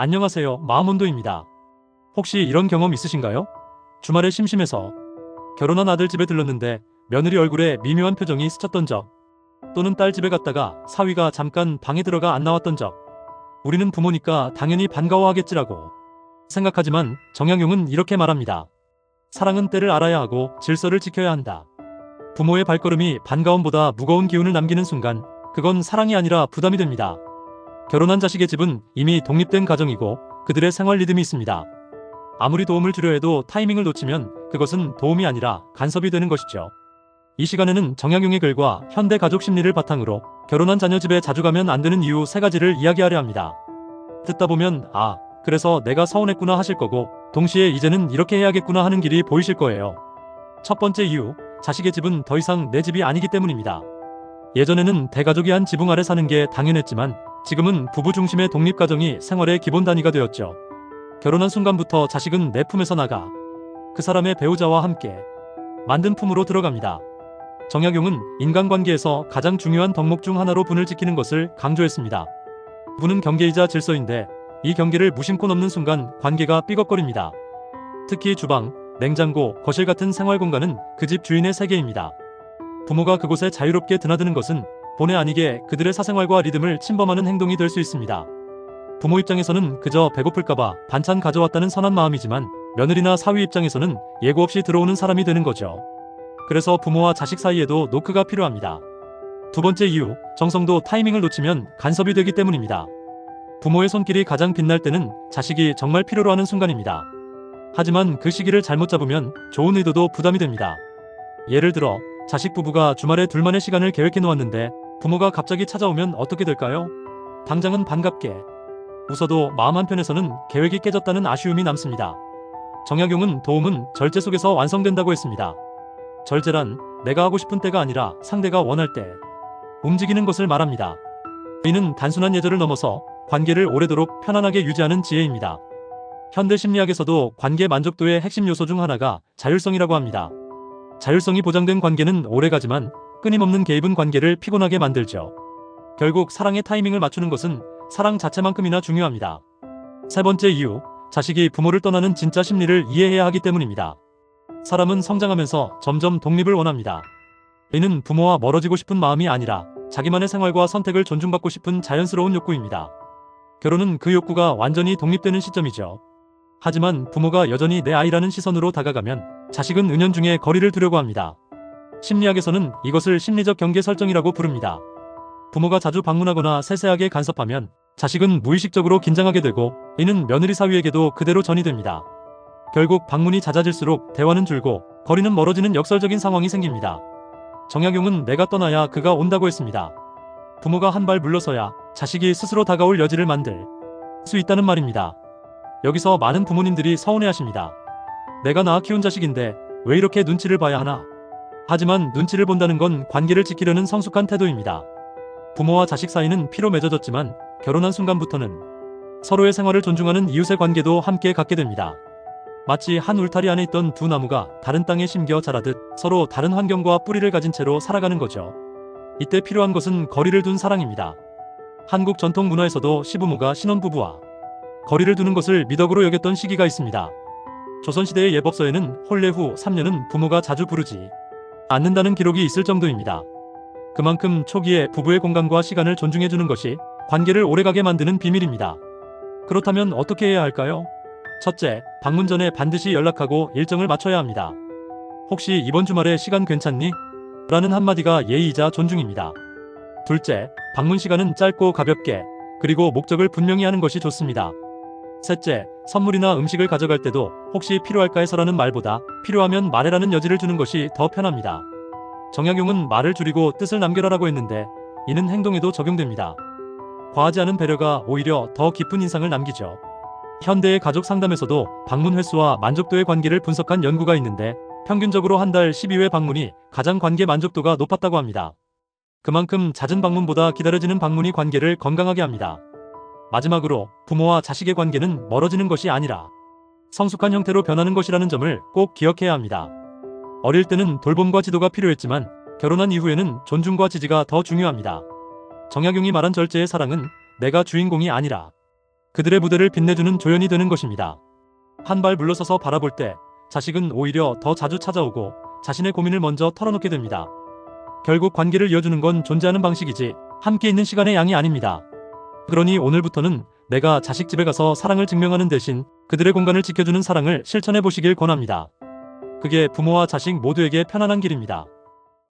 안녕하세요. 마음온도입니다. 혹시 이런 경험 있으신가요? 주말에 심심해서 결혼한 아들 집에 들렀는데 며느리 얼굴에 미묘한 표정이 스쳤던 적 또는 딸 집에 갔다가 사위가 잠깐 방에 들어가 안 나왔던 적 우리는 부모니까 당연히 반가워하겠지라고 생각하지만 정약용은 이렇게 말합니다. 사랑은 때를 알아야 하고 질서를 지켜야 한다. 부모의 발걸음이 반가움보다 무거운 기운을 남기는 순간 그건 사랑이 아니라 부담이 됩니다. 결혼한 자식의 집은 이미 독립된 가정이고 그들의 생활 리듬이 있습니다. 아무리 도움을 주려 해도 타이밍을 놓치면 그것은 도움이 아니라 간섭이 되는 것이죠. 이 시간에는 정약용의 글과 현대 가족 심리를 바탕으로 결혼한 자녀 집에 자주 가면 안 되는 이유 세 가지를 이야기하려 합니다. 듣다 보면 아, 그래서 내가 서운했구나 하실 거고 동시에 이제는 이렇게 해야겠구나 하는 길이 보이실 거예요. 첫 번째 이유, 자식의 집은 더 이상 내 집이 아니기 때문입니다. 예전에는 대가족이 한 지붕 아래 사는 게 당연했지만 지금은 부부 중심의 독립가정이 생활의 기본 단위가 되었죠. 결혼한 순간부터 자식은 내 품에서 나가 그 사람의 배우자와 함께 만든 품으로 들어갑니다. 정약용은 인간관계에서 가장 중요한 덕목 중 하나로 분을 지키는 것을 강조했습니다. 분은 경계이자 질서인데 이 경계를 무심코 넘는 순간 관계가 삐걱거립니다. 특히 주방, 냉장고, 거실 같은 생활 공간은 그 집 주인의 세계입니다. 부모가 그곳에 자유롭게 드나드는 것은 본의 아니게 그들의 사생활과 리듬을 침범하는 행동이 될 수 있습니다. 부모 입장에서는 그저 배고플까봐 반찬 가져왔다는 선한 마음이지만 며느리나 사위 입장에서는 예고 없이 들어오는 사람이 되는 거죠. 그래서 부모와 자식 사이에도 노크가 필요합니다. 두 번째 이유, 정성도 타이밍을 놓치면 간섭이 되기 때문입니다. 부모의 손길이 가장 빛날 때는 자식이 정말 필요로 하는 순간입니다. 하지만 그 시기를 잘못 잡으면 좋은 의도도 부담이 됩니다. 예를 들어, 자식 부부가 주말에 둘만의 시간을 계획해 놓았는데 부모가 갑자기 찾아오면 어떻게 될까요? 당장은 반갑게. 웃어도 마음 한편에서는 계획이 깨졌다는 아쉬움이 남습니다. 정약용은 도움은 절제 속에서 완성된다고 했습니다. 절제란 내가 하고 싶은 때가 아니라 상대가 원할 때 움직이는 것을 말합니다. 이는 단순한 예절을 넘어서 관계를 오래도록 편안하게 유지하는 지혜입니다. 현대 심리학에서도 관계 만족도의 핵심 요소 중 하나가 자율성이라고 합니다. 자율성이 보장된 관계는 오래가지만 끊임없는 개입은 관계를 피곤하게 만들죠. 결국 사랑의 타이밍을 맞추는 것은 사랑 자체만큼이나 중요합니다. 세 번째 이유, 자식이 부모를 떠나는 진짜 심리를 이해해야 하기 때문입니다. 사람은 성장하면서 점점 독립을 원합니다. 이는 부모와 멀어지고 싶은 마음이 아니라 자기만의 생활과 선택을 존중받고 싶은 자연스러운 욕구입니다. 결혼은 그 욕구가 완전히 독립되는 시점이죠. 하지만 부모가 여전히 내 아이라는 시선으로 다가가면 자식은 은연중에 거리를 두려고 합니다. 심리학에서는 이것을 심리적 경계 설정이라고 부릅니다. 부모가 자주 방문하거나 세세하게 간섭하면 자식은 무의식적으로 긴장하게 되고 이는 며느리 사위에게도 그대로 전이 됩니다. 결국 방문이 잦아질수록 대화는 줄고 거리는 멀어지는 역설적인 상황이 생깁니다. 정약용은 내가 떠나야 그가 온다고 했습니다. 부모가 한 발 물러서야 자식이 스스로 다가올 여지를 만들 수 있다는 말입니다. 여기서 많은 부모님들이 서운해하십니다. 내가 낳아 키운 자식인데 왜 이렇게 눈치를 봐야 하나? 하지만 눈치를 본다는 건 관계를 지키려는 성숙한 태도입니다. 부모와 자식 사이는 피로 맺어졌지만 결혼한 순간부터는 서로의 생활을 존중하는 이웃의 관계도 함께 갖게 됩니다. 마치 한 울타리 안에 있던 두 나무가 다른 땅에 심겨 자라듯 서로 다른 환경과 뿌리를 가진 채로 살아가는 거죠. 이때 필요한 것은 거리를 둔 사랑입니다. 한국 전통 문화에서도 시부모가 신혼부부와 거리를 두는 것을 미덕으로 여겼던 시기가 있습니다. 조선시대의 예법서에는 혼례 후 3년은 부모가 자주 부르지 않는다는 기록이 있을 정도입니다. 그만큼 초기에 부부의 공간과 시간을 존중해주는 것이 관계를 오래가게 만드는 비밀입니다. 그렇다면 어떻게 해야 할까요? 첫째, 방문 전에 반드시 연락하고 일정을 맞춰야 합니다. 혹시 이번 주말에 시간 괜찮니? 라는 한마디가 예의이자 존중입니다. 둘째, 방문 시간은 짧고 가볍게, 그리고 목적을 분명히 하는 것이 좋습니다. 셋째, 선물이나 음식을 가져갈 때도 혹시 필요할까 해서라는 말보다 필요하면 말해라는 여지를 주는 것이 더 편합니다. 정약용은 말을 줄이고 뜻을 남겨라라고 했는데 이는 행동에도 적용됩니다. 과하지 않은 배려가 오히려 더 깊은 인상을 남기죠. 현대의 가족 상담에서도 방문 횟수와 만족도의 관계를 분석한 연구가 있는데 평균적으로 한 달 12회 방문이 가장 관계 만족도가 높았다고 합니다. 그만큼 잦은 방문보다 기다려지는 방문이 관계를 건강하게 합니다. 마지막으로 부모와 자식의 관계는 멀어지는 것이 아니라 성숙한 형태로 변하는 것이라는 점을 꼭 기억해야 합니다. 어릴 때는 돌봄과 지도가 필요했지만 결혼한 이후에는 존중과 지지가 더 중요합니다. 정약용이 말한 절제의 사랑은 내가 주인공이 아니라 그들의 무대를 빛내주는 조연이 되는 것입니다. 한 발 물러서서 바라볼 때 자식은 오히려 더 자주 찾아오고 자신의 고민을 먼저 털어놓게 됩니다. 결국 관계를 이어주는 건 존재하는 방식이지 함께 있는 시간의 양이 아닙니다. 그러니 오늘부터는 내가 자식 집에 가서 사랑을 증명하는 대신 그들의 공간을 지켜주는 사랑을 실천해 보시길 권합니다. 그게 부모와 자식 모두에게 편안한 길입니다.